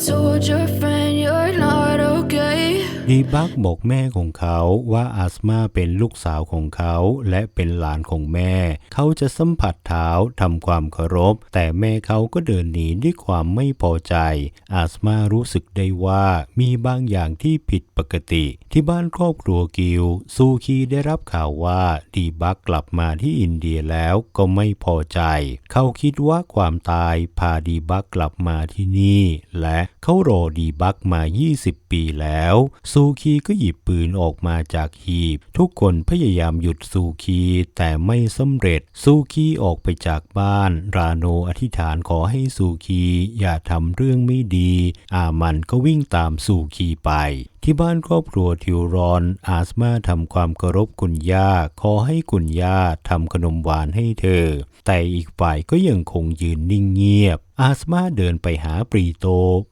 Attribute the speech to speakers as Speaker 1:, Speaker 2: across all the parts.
Speaker 1: soldier friend.
Speaker 2: ดีบักบอกแม่ของเขาว่าอาสมาเป็นลูกสาวของเขาและเป็นหลานของแม่ เขาจะสัมผัสเท้าทำความเคารพ แต่แม่เขาก็เดินหนีด้วยความไม่พอใจ อาสมารู้สึกได้ว่ามีบางอย่างที่ผิดปกติ ที่บ้านครอบครัวกิลซูคีได้รับข่าวว่าดีบักกลับมาที่อินเดียแล้วก็ไม่พอใจ เขาคิดว่าความตายพาดีบักกลับมาที่นี่ และเขารอดีบักมา 20 ปีแล้วซูคีก็หยิบปืนออกมาจากหีบ ทุกคนพยายามหยุดซูคีแต่ไม่สำเร็จ ซูคีออกไปจากบ้าน ราโนอธิษฐานขอให้ซูคีอย่าทำเรื่องไม่ดี อามันก็วิ่งตามซูคีไปที่บ้านครอบครัวทิวรอน อาสมาทำความเคารพคุณย่า ขอให้คุณย่าทำขนมหวานให้เธอ แต่อีกฝ่ายก็ยังคงยืนนิ่งเงียบ อาสมาเดินไปหาปรีโต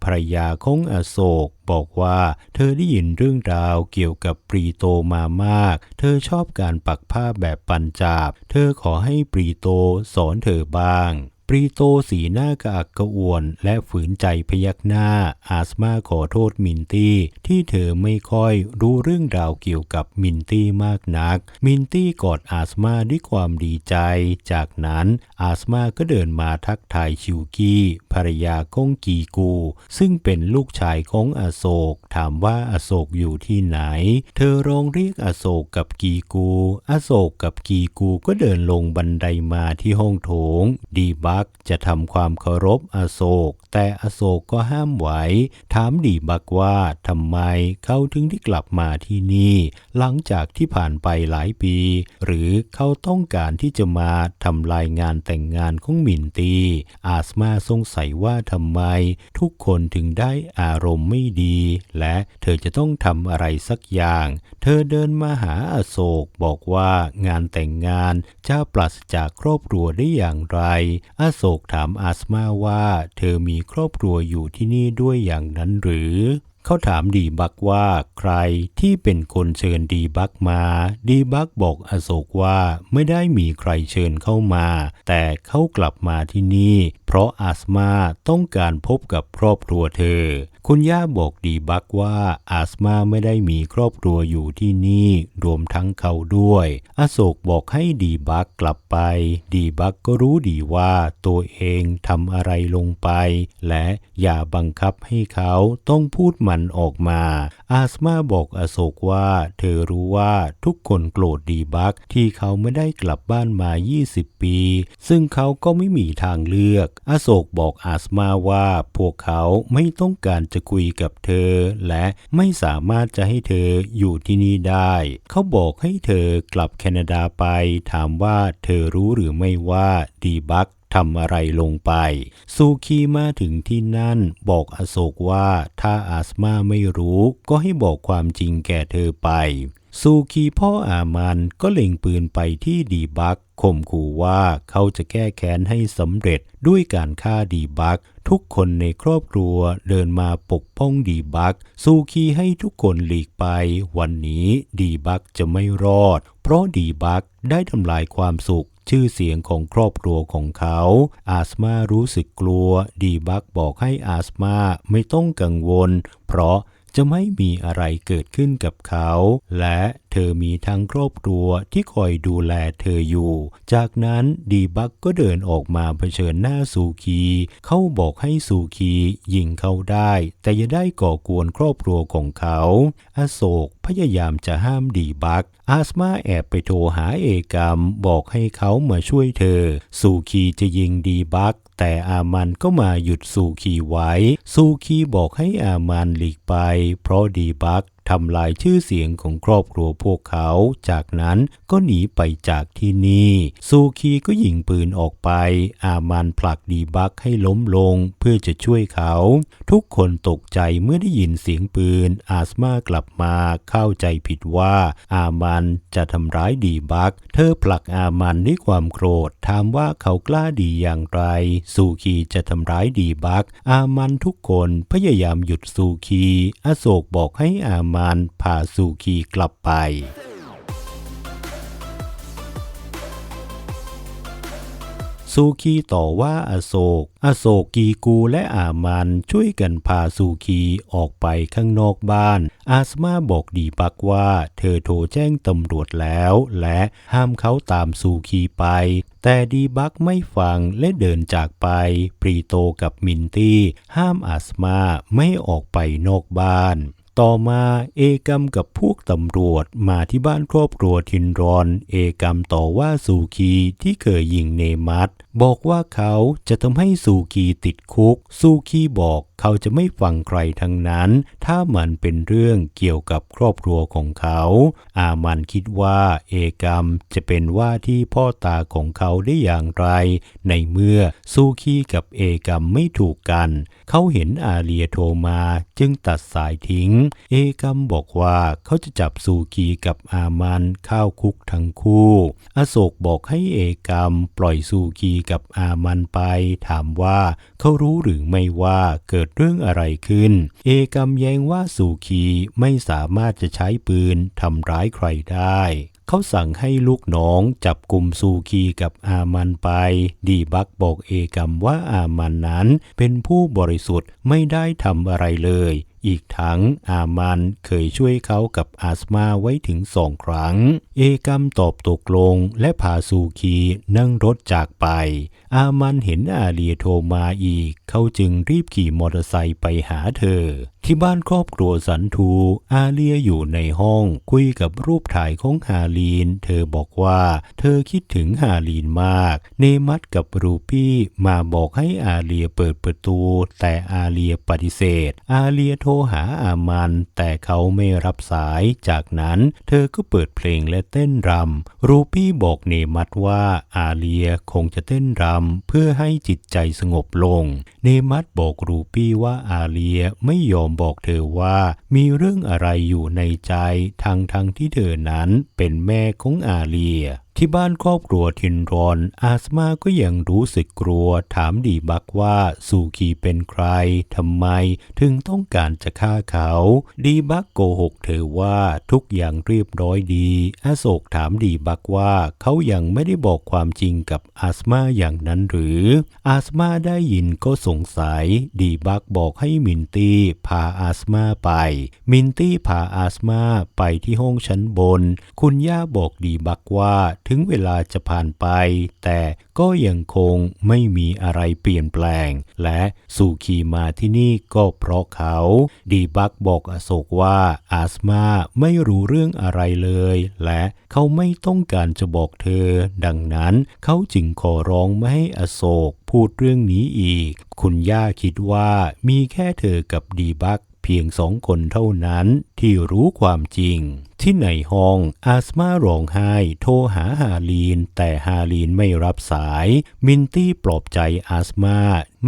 Speaker 2: ภรยาของอโศก บอกว่าเธอได้ยินเรื่องราวเกี่ยวกับปรีโตมามาก เธอชอบการปักผ้าแบบปัญจาบ เธอขอให้ปรีโตสอนเธอบ้าง ปรีโตสีหน้ากระอักกระอ่วน และฝืนใจพยักหน้า อาสมาขอโทษมินตี้ ที่เธอไม่ค่อยรู้เรื่องราวเกี่ยวกับมินตี้มากนัก มินตี้กอดอาสมาด้วยความดีใจ จากนั้นอาสมาก็เดินมาทักทายชิวกี้ภรรยาของกีกู ซึ่งเป็นลูกชายของอโศก ถามว่าอโศกอยู่ที่ไหน เธอร้องเรียกอโศกกับกีกู อโศกกับกีกูก็เดินลงบันไดมาที่ห้องโถง ดีบักจะทำความเคารพอโศก แต่อโศกก็ห้ามไว้ ถามดีบักว่าทำไมเขาถึงได้กลับมาที่นี่ หลังจากที่ผ่านไปหลายปี หรือเขาต้องการที่จะมาทำลายงานแต่งงานของมินตี อาสมาสงสัยว่าทำไม ทุกคนถึงได้อารมณ์ไม่ดี และเธอจะต้องทำอะไรสักอย่าง เธอเดินมาหาอโศกบอกว่างานแต่งงานจะปราศจากครอบครัวได้อย่างไรอโศกถามอาสมาว่า เธอมีครอบครัวอยู่ที่นี่ด้วยอย่างนั้นหรือ เขาถามดีบักว่าใครที่เป็นคนเชิญดีบักมา ดีบักบอกอโศกว่าไม่ได้มีใครเชิญเข้ามา แต่เขากลับมาที่นี่ เพราะอาสมาต้องการพบกับครอบครัวเธอคุณย่าบอกดีบักว่าอาสมาไม่ได้มีครอบครัวอยู่ที่นี่ รวมทั้งเขาด้วย อโศกบอกให้ดีบักกลับไป ดีบักก็รู้ดีว่าตัวเองทำอะไรลงไป และอย่าบังคับให้เขาต้องพูดมันออกมา อาสมาบอกอโศกว่า เธอรู้ว่าทุกคนโกรธดีบักที่เขาไม่ได้กลับบ้านมา 20 ปี ซึ่งเขาก็ไม่มีทางเลือก อโศกบอกอาสมาว่าพวกเขาไม่ต้องการจะคุยกับเธอ และไม่สามารถจะให้เธออยู่ที่นี่ได้ เขาบอกให้เธอกลับแคนาดาไป ถามว่าเธอรู้หรือไม่ว่าดีบักทำอะไรลงไป ซูคีมาถึงที่นั่น บอกอโศกว่าถ้าอาสมาไม่รู้ ก็ให้บอกความจริงแก่เธอไป ซูคีพ่ออามันก็เล็งปืนไปที่ดีบักข่มขู่ว่าเขาจะแก้แค้นให้สำเร็จด้วยการฆ่าดีบัก ทุกคนในครอบครัวเดินมาปกป้องดีบัก ซูคีให้ทุกคนหลีกไป วันนี้ดีบักจะไม่รอด เพราะดีบักได้ทำลายความสุขชื่อเสียงของครอบครัวของเขา อาสมารู้สึกกลัว ดีบักบอกให้อาสมาไม่ต้องกังวล เพราะ จะไม่มีอะไรเกิดขึ้นกับเขา และเธอมีทั้งครอบครัวที่คอยดูแลเธออยู่ จากนั้นดีบักก็เดินออกมาเผชิญหน้าซูคี เขาบอกให้ซูคียิงเขาได้ แต่อย่าได้ก่อกวนครอบครัวของเขาอโศกพยายามจะห้ามดีบัก อาสมาแอบไปโทรหาเอกรมบอกให้เขามาช่วยเธอซูคีจะยิงดีบัก แต่อามันก็มาหยุดซูคีไว้ ซูคีบอกให้อามันหลีกไป เพราะดีบัก ทำลายชื่อเสียงของครอบครัวพวกเขา จากนั้นก็หนีไปจากที่นี่ ซูคีก็ยิงปืนออกไป อามันผลักดีบักให้ล้มลงเพื่อจะช่วยเขา ทุกคนตกใจเมื่อได้ยินเสียงปืน อาสมากลับมาเข้าใจผิดว่า อามันจะทำร้ายดีบัก เธอผลักอามันด้วยความโกรธถามว่าเขากล้าดีอย่างไร ซูคีจะทำร้ายดีบัก อามันทุกคนพยายามหยุดซูคี อโศกบอกให้อามันพาซูคีกลับไป ซูคีต่อว่าอโศก อโศกกีกูและอามันช่วยกันพาซูคีออกไปข้างนอกบ้าน อาสมาบอกดีบักว่า เธอโทรแจ้งตำรวจแล้ว และห้ามเขาตามซูคีไปแต่ดีบักไม่ฟังและเดินจากไป ปรีโตกับมินตี้ ห้ามอาสมาไม่ออกไปนอกบ้าน ต่อมาเอกมกับพวกตำรวจมาที่บ้านครอบครัวทินรอน เอกมต่อว่าสูคีที่เคยยิงเนมัตบอกว่าเขาจะทำให้สูคีติดคุก สูคีบอก เขาจะไม่ฟังใครทั้งนั้น ถ้ามันเป็นเรื่องเกี่ยวกับครอบครัวของเขา อามันคิดว่าเอกมจะเป็นว่าที่พ่อตาของเขาได้อย่างไร ในเมื่อซูคีกับเอกมไม่ถูกกัน เขาเห็นอาเลียโทรมาจึงตัดสายทิ้ง เอกมบอกว่าเขาจะจับซูคีกับอามันเข้าคุกทั้งคู่ อโศกบอกให้เอกมปล่อยซูคีกับอามันไป ถามว่าเขารู้หรือไม่ว่าเกิดเรื่องอะไรขึ้น เอกำแย้งว่าสุขีไม่สามารถจะใช้ปืนทำร้ายใครได้ เขาสั่งให้ลูกน้องจับกลุ่มซูคีกับอามันไป ดีบักบอกเอกมว่าอามันนั้นเป็นผู้บริสุทธิ์ไม่ได้ทำอะไรเลย อีกทั้งอามันเคยช่วยเขากับอาสมาไว้ถึงสองครั้ง เอกัมตอบตกลงและพาซูคีนั่งรถจากไป อามันเห็นอาเลียโทรมาอีก เขาจึงรีบขี่มอเตอร์ไซค์ไปหาเธอ ที่บ้านครอบครัวสันทู อาเลียอยู่ในห้องคุยกับรูปถ่ายของฮาลีน เธอบอกว่าเธอคิดถึงฮาลีนมาก เนมัตกับรูปี้มาบอกให้อาเลียเปิดประตู แต่อาเลียปฏิเสธ อาเลียโทรหาอามันแต่เขาไม่รับสาย จากนั้นเธอก็เปิดเพลงและเต้นรำ รูปี้บอกเนมัตว่าอาเลียคงจะเต้นรำเพื่อให้จิตใจสงบลง เนมัตบอกรูปี้ว่าอาเลียไม่ยอมบอกเธอว่ามีเรื่องอะไรอยู่ในใจทั้งทั้งที่เธอนั้นเป็นแม่ของอาเลีย ที่บ้านครอบครัวทินรอน อาสมาก็ยังรู้สึกกลัว ถามดีบักว่าซูคีเป็นใครทำไมถึงต้องการจะฆ่าเขา ดีบักโกหกเธอว่าทุกอย่างเรียบร้อยดี อาโศกถามดีบักว่าเขายังไม่ได้บอกความจริงกับอาสมาอย่างนั้นหรือ อาสมาได้ยินก็สงสัย ดีบักบอกให้มินตี้พาอาสมาไป มินตี้พาอาสมาไปที่ห้องชั้นบน คุณย่าบอกดีบักว่าถึงเวลาจะผ่านไป แต่ก็ยังคงไม่มีอะไรเปลี่ยนแปลง และสุขีมาที่นี่ก็เพราะเขา ดีบักบอกอโศกว่าอาสมาไม่รู้เรื่องอะไรเลย และเขาไม่ต้องการจะบอกเธอ ดังนั้นเขาจึงขอร้องไม่ให้อโศกพูดเรื่องนี้อีก คุณย่าคิดว่ามีแค่เธอกับดีบักเพียงสองคนเท่านั้น ที่รู้ความจริง ที่ในห้องอาสมาร้องไห้ โทรหาฮาลีน แต่ฮาลีนไม่รับสาย มินตี้ปลอบใจอาสมา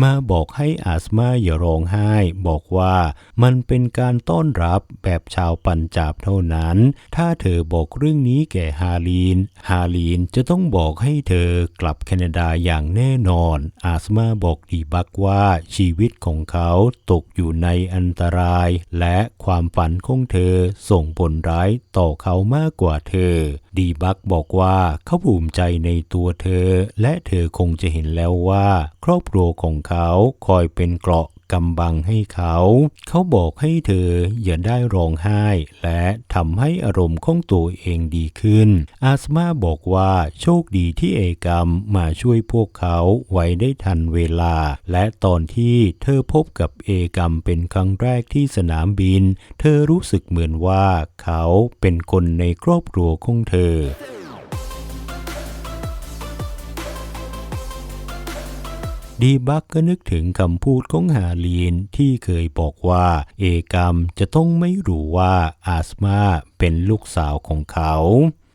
Speaker 2: มาบอกให้อาสมาอย่าร้องไห้ บอกว่ามันเป็นการต้อนรับแบบชาวปัญจาบเท่านั้น ถ้าเธอบอกเรื่องนี้แก่ฮาลีน ฮาลีนจะต้องบอกให้เธอกลับแคนาดาอย่างแน่นอน อาสมาบอกดีบักว่าชีวิตของเขาตกอยู่ในอันตราย และความฝันของเธอส่งผลร้ายต่อเขามากกว่าเธอ ดีบักบอกว่าเขาภูมิใจในตัวเธอ และเธอคงจะเห็นแล้วว่า ครอบครัวของเขาคอยเป็นเกราะ กำบังให้เขา เขาบอกให้เธออย่าได้ร้องไห้ และทำให้อารมณ์ของตัวเองดีขึ้น อาสมาบอกว่าโชคดีที่เอกรมมาช่วยพวกเขาไว้ได้ทันเวลา และตอนที่เธอพบกับเอกรมเป็นครั้งแรกที่สนามบิน เธอรู้สึกเหมือนว่าเขาเป็นคนในครอบครัวของเธอ ดีบักก็นึกถึงคำพูดของฮาลีนที่เคยบอกว่า เอกรมจะต้องไม่รู้ว่าอาสมาเป็นลูกสาวของเขา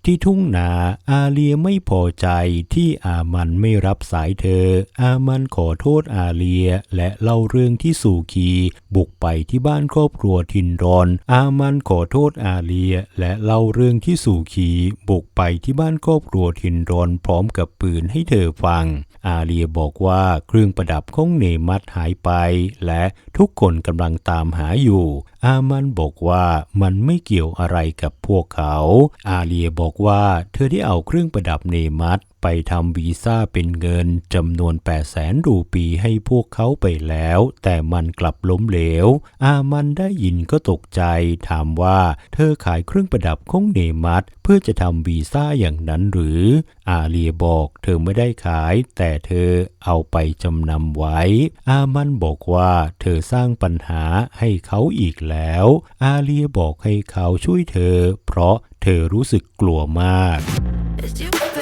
Speaker 2: ที่ทุ่งนาอาเลียไม่พอใจที่อามันไม่รับสายเธอ อามันขอโทษอาเลียและเล่าเรื่องที่สูคีบุกไปที่บ้านครอบครัวทินรอน อามันขอโทษอาเลียและเล่าเรื่องที่สูคีบุกไปที่บ้านครอบครัวทินรอนพร้อมกับปืนให้เธอฟัง อาเลียบอกว่าเครื่องประดับของเนมัตหายไป และทุกคนกำลังตามหาอยู่ อามันบอกว่ามันไม่เกี่ยวอะไรกับพวกเขา อาเลียบอกว่าเธอได้เอาเครื่องประดับเนมัต ไปทำวีซ่าเป็นเงินจำนวน 8 0 0แสนรูปีให้พวกเขาไปแล้ว แต่มันกลับล้มเหลว อามันได้ยินก็ตกใจ ถามว่าเธอขายเครื่องประดับของเนมัสเพื่อจะทำวีซ่าอย่างนั้นหรือ อาเลียบอกเธอไม่ได้ขาย แต่เธอเอาไปจำนำไว้ อามันบอกว่าเธอสร้างปัญหาให้เขาอีกแล้ว อาเลียบอกให้เขาช่วยเธอ เพราะเธอรู้สึกกลัวมาก
Speaker 1: It's you